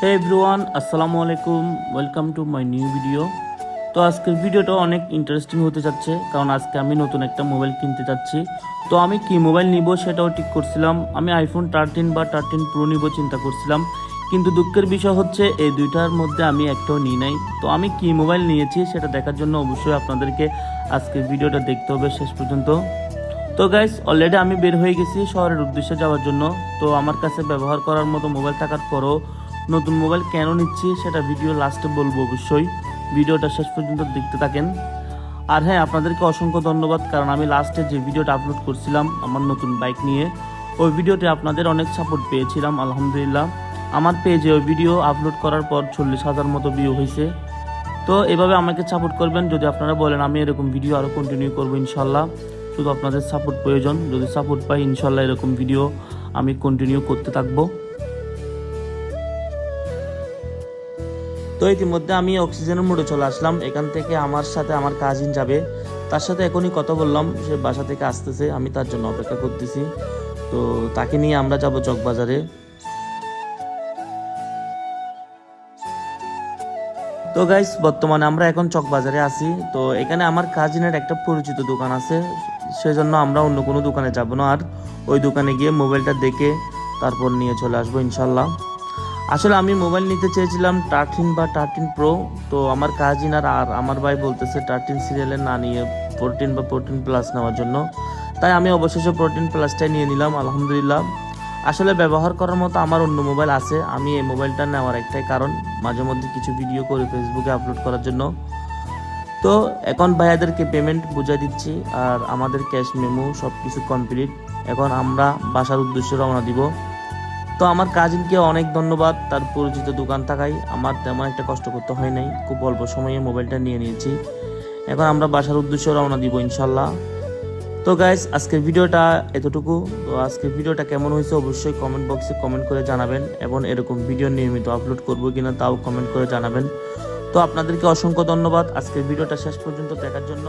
হে everyone আসসালামু আলাইকুম welcome to my new video তো আজকের ভিডিওটা অনেক ইন্টারেস্টিং হতে যাচ্ছে, কারণ আজকে আমি নতুন একটা মোবাইল কিনতে যাচ্ছি। তো আমি কি মোবাইল নিব সেটাও ঠিক করছিলাম। আমি আইফোন থার্টিন বা থার্টিন প্রো নিব চিন্তা করছিলাম। কিন্তু দুঃখের বিষয় হচ্ছে, এই দুইটার মধ্যে আমি একটাও নিই নাই। তো আমি কি মোবাইল নিয়েছি সেটা দেখার জন্য অবশ্যই আপনাদেরকে আজকের ভিডিওটা দেখতে হবে শেষ পর্যন্ত। তো গাইস অলরেডি আমি বের হয়ে গেছি শহরের উদ্দেশ্যে যাওয়ার জন্য। তো আমার কাছে ব্যবহার করার মতো মোবাইল থাকার পরও নতুন মোবাইল কেন নিচ্ছি সেটা ভিডিও লাস্টে বলব অবশ্যই। ভিডিওটা শেষ পর্যন্ত দেখতে থাকেন। আর হ্যাঁ আপনাদেরকে অসংখ্য ধন্যবাদ, কারণ আমি লাস্টে যে ভিডিওটা আপলোড করছিলাম আমার নতুন বাইক নিয়ে, ওই ভিডিওতে আপনাদের অনেক সাপোর্ট পেয়েছিলাম, আলহামদুলিল্লাহ। আমার পেজে ওই ভিডিও আপলোড করার পর চল্লিশ হাজার মতো ভিউ হয়েছে। তো এভাবে আমাকে সাপোর্ট করবেন। যদি আপনারা বলেন, আমি এরকম ভিডিও আরও কন্টিনিউ করব ইনশাল্লাহ, শুধু আপনাদের সাপোর্ট প্রয়োজন। যদি সাপোর্ট পাই, ইনশাল্লাহ এরকম ভিডিও আমি কন্টিনিউ করতে থাকব। তো ইতিমধ্যে আমি অক্সিজেনের মোড়ে চলে আসলাম। এখান থেকে আমার সাথে আমার কাজিন যাবে। তার সাথে এখনই কথা বললাম। সে বাসা থেকে আসতেছে। আমি তার জন্য অপেক্ষা করতেছি। তো তাকে নিয়ে আমরা যাব চকবাজারে। তো গাইস বর্তমানে আমরা এখন চকবাজারে আছি। তো এখানে আমার কাজিনের একটা পরিচিত দোকান আছে। সেজন্য আমরা অন্য কোনো দোকানে যাব না। আর ওই দোকানে গিয়ে মোবাইলটা দেখে তারপর নিয়ে চলে আসব ইনশাল্লাহ। আসলে আমি মোবাইল নিতে চেয়েছিলাম থার্টিন বা থার্টিন প্রো তো আমার কাজিন আর আর আমার ভাই বলতেছে টার্টিন সিরিয়ালের না নিয়ে ফোরটিন বা ফোরটিন প্লাস নেওয়ার জন্য। তাই আমি অবশেষে ফোরটিন প্লাসটাই নিয়ে নিলাম, আলহামদুলিল্লাহ। আসলে ব্যবহার করার মতো আমার অন্য মোবাইল আছে, আমি এই মোবাইলটা নেওয়ার একটাই কারণ, মাঝে মধ্যে কিছু ভিডিও করে ফেসবুকে আপলোড করার জন্য। তো এখন ভাইয়াদেরকে পেমেন্ট বুঝাই দিচ্ছি, আর আমাদের ক্যাশ মেমো সব কিছু কমপ্লিট এখন আমরা বাসার উদ্দেশ্যে রওনা দিব। তো আমার কাজিনকে অনেক ধন্যবাদ, তার পরিচিত দোকান থাকায়। আমার তেমন একটা কষ্ট করতে হয় নাই, খুব অল্প সময়ে মোবাইলটা নিয়ে নিয়েছি। এখন আমরা বাসার উদ্দেশ্যে রওনা দিব ইনশাল্লাহ তো গাইস আজকের ভিডিওটা এতটুকু। তো আজকের ভিডিওটা কেমন হয়েছে অবশ্যই কমেন্ট বক্সে কমেন্ট করে জানাবেন এবং এরকম ভিডিও নিয়মিত আপলোড করব কিনা তাও কমেন্ট করে জানাবেন। তো আপনাদেরকে অসংখ্য ধন্যবাদ। আজকের ভিডিওটা শেষ পর্যন্ত দেখার জন্য।